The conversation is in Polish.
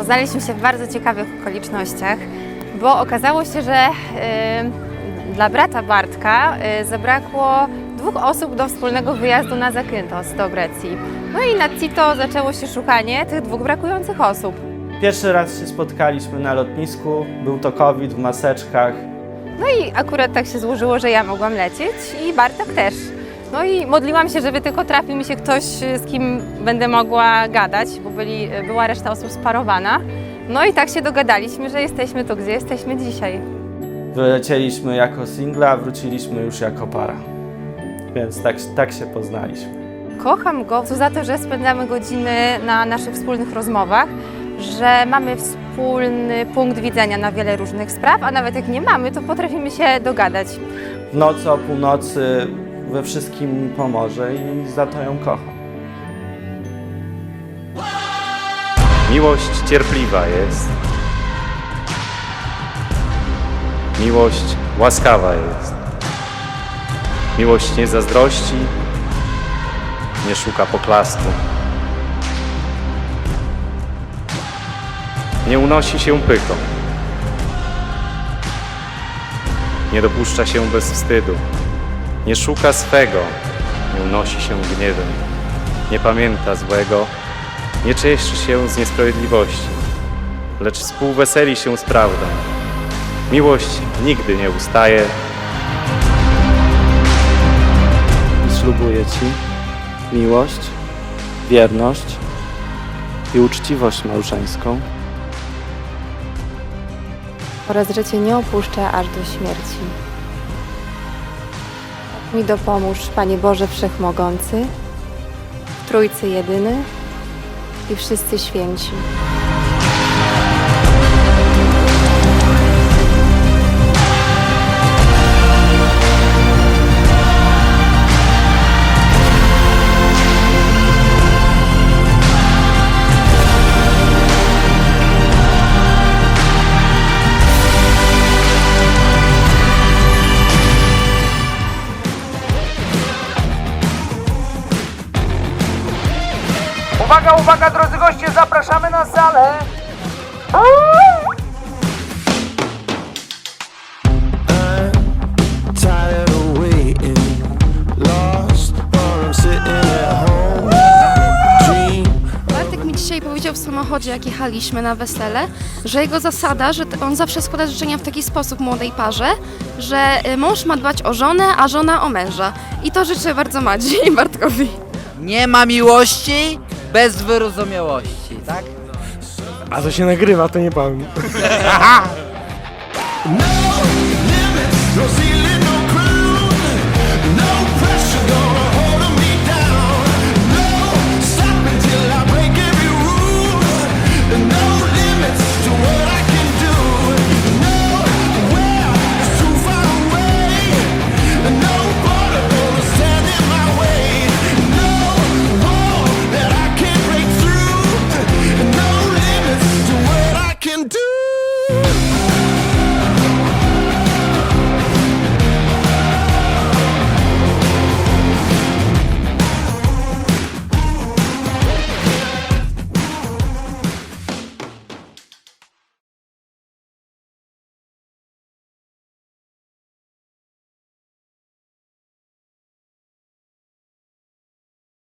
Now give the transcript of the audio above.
Znaleźliśmy się w bardzo ciekawych okolicznościach, bo okazało się, że y, dla brata Bartka y, zabrakło dwóch osób do wspólnego wyjazdu na Zakynthos do Grecji. No i na CITO zaczęło się szukanie tych dwóch brakujących osób. Pierwszy raz się spotkaliśmy na lotnisku, był to COVID w maseczkach. No i akurat tak się złożyło, że ja mogłam lecieć i Bartek też. No i modliłam się, żeby tylko trafił mi się ktoś, z kim będę mogła gadać, bo byli, była reszta osób sparowana. No i tak się dogadaliśmy, że jesteśmy tu, gdzie jesteśmy dzisiaj. Wylecieliśmy jako singla, a wróciliśmy już jako para. Więc tak, tak się poznaliśmy. Kocham go za to, że spędzamy godziny na naszych wspólnych rozmowach, że mamy wspólny punkt widzenia na wiele różnych spraw, a nawet jak nie mamy, to potrafimy się dogadać. W nocy o północy we wszystkim mi pomoże i za to ją kocham. Miłość cierpliwa jest. Miłość łaskawa jest. Miłość nie zazdrości, nie szuka poklasku. Nie unosi się pychą. Nie dopuszcza się bez wstydu. Nie szuka swego. Nie unosi się gniewem. Nie pamięta złego nie cieszy się z niesprawiedliwości, lecz współweseli się z prawdą. Miłość nigdy nie ustaje, I ślubuję Ci miłość, wierność i uczciwość małżeńską. oraz że Cię nie opuszczę aż do śmierci. Mi dopomóż, Panie Boże Wszechmogący, Trójcy Jedyny i wszyscy święci. Uwaga, uwaga, drodzy goście, zapraszamy na salę. Bartek mi dzisiaj powiedział w samochodzie, jak jechaliśmy na wesele, że jego zasada, że t- on zawsze składa życzenia w taki sposób młodej parze, że y, mąż ma dbać o żonę, a żona o męża. I to życzę bardzo Madzi i Bartkowi. Nie ma miłości bez wyrozumiałości, tak? A co się nagrywa, to nie powiem.